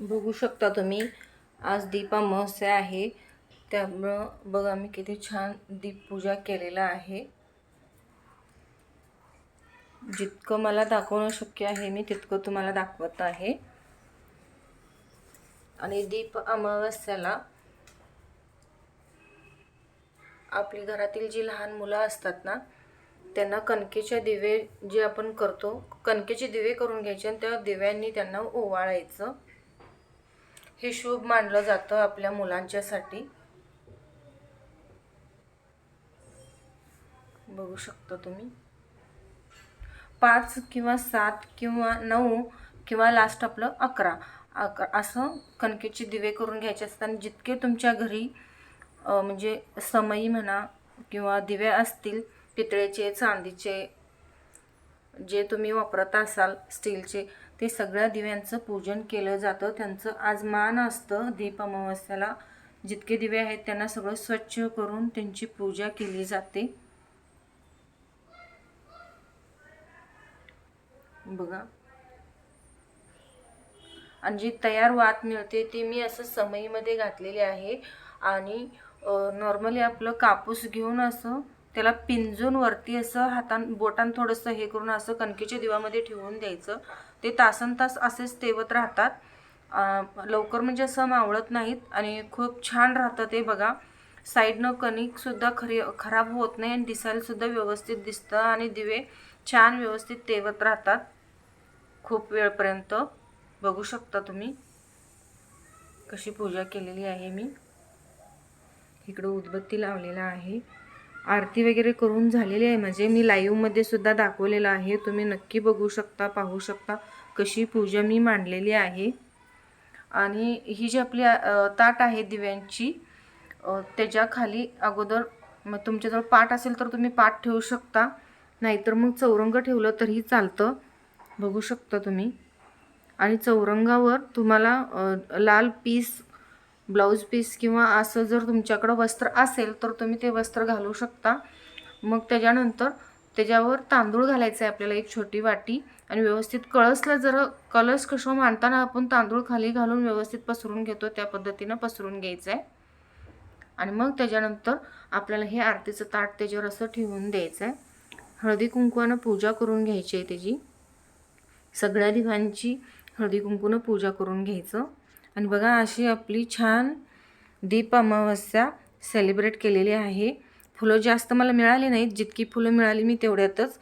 बघू शकता तुम्ही. आज दीप अमावस्या आहे. त्यामुळं बघा मी किती छान दीप पूजा केलेला आहे. जितकं मला दाखवणं शक्य आहे मी तितकं तुम्हाला दाखवत आहे. आणि दीप अमावस्याला आपली घरातील जी लहान मुलं असतात ना त्यांना कणकेच्या दिवे जे आपण करतो कणकेचे दिवे करून घ्यायचे आणि त्या दिव्यांनी त्यांना ओवाळायचं. हे शुभ मानलं जातं आपल्या मुलांच्यासाठी. बघू शकता तुम्ही. पाच किंवा सात किंवा नऊ किंवा लास्ट आपलं अकरा. अकरा असं कणकेचे दिवे करून घ्यायचे असतात आणि जितके तुमच्या घरी म्हणजे समई म्हणा किंवा दिवे असतील पितळेचे चांदीचे जे तुम्ही वापरत असाल स्टीलचे ते सगळ्या दिव्यांचं पूजन केलं जातं. त्यांचं आज मान असतं दीप अमावस्याला. जितके दिवे आहेत त्यांना सगळं स्वच्छ करून त्यांची पूजा केली जाते. बघा. आणि जी तयार वात मिळते ती मी असं समईमध्ये घातलेली आहे. आणि नॉर्मली आपलं कापूस घेऊन असं त्याला पिंजून वरती असं हातान बोटान थोडंसं हे करून असं कणकेच्या दिवामध्ये ठेवून द्यायचं. ते तासन तास असेच तेवत राहतात. लवकर म्हणजे असं मावळत नाहीत आणि खूप छान राहतं ते बघा. साईडनं कणिकसुद्धा खरी खराब होत नाही आणि दिसायलासुद्धा व्यवस्थित दिसतं आणि दिवे छान व्यवस्थित तेवत राहतात. खूप वेळपर्यंत बघू शकता तुम्ही कशी पूजा केलेली आहे मी. इकडं उदबत्ती लावलेला आहे. आरती वगैरे करून झालेली आहे. म्हणजे मी लाईव्हमध्ये सुद्धा दाखवलेलं आहे. तुम्ही नक्की बघू शकता पाहू शकता कशी पूजा मी मांडलेली आहे. आणि ही जी आपली ताट आहे दिव्यांची त्याच्याखाली त्याच्याखाली अगोदर मग तुमच्याजवळ पाट असेल तर तुम्ही पाट ठेवू शकता. नाहीतर मग चौरंग ठेवलं तरीही चालतं. बघू शकता तुम्ही. आणि चौरंगावर तुम्हाला लाल पीस ब्लाऊज पीस किंवा असं जर तुमच्याकडं वस्त्र असेल तर तुम्ही ते वस्त्र घालू शकता. मग त्याच्यानंतर त्याच्यावर तांदूळ घालायचं आहे आपल्याला एक छोटी वाटी आणि व्यवस्थित कळसला जर कलश कसं मांडताना आपण तांदूळ खाली घालून व्यवस्थित पसरून घेतो त्या पद्धतीनं पसरून घ्यायचं आहे आणि मग त्याच्यानंतर आपल्याला हे आरतीचं ताट त्याच्यावर असं ठेवून द्यायचं आहे हळदी कुंकवानं पूजा करून घ्यायची आहे त्याची. सगळ्या दिवांची हळदी कुंकूनं पूजा करून घ्यायचं. आणि बघा अशी आपली छान दीप अमावस्या सेलिब्रेट केलेली आहे. फुलं जास्त मला मिळाली नाहीत. जितकी फुलं मिळाली मी तेवढ्यातच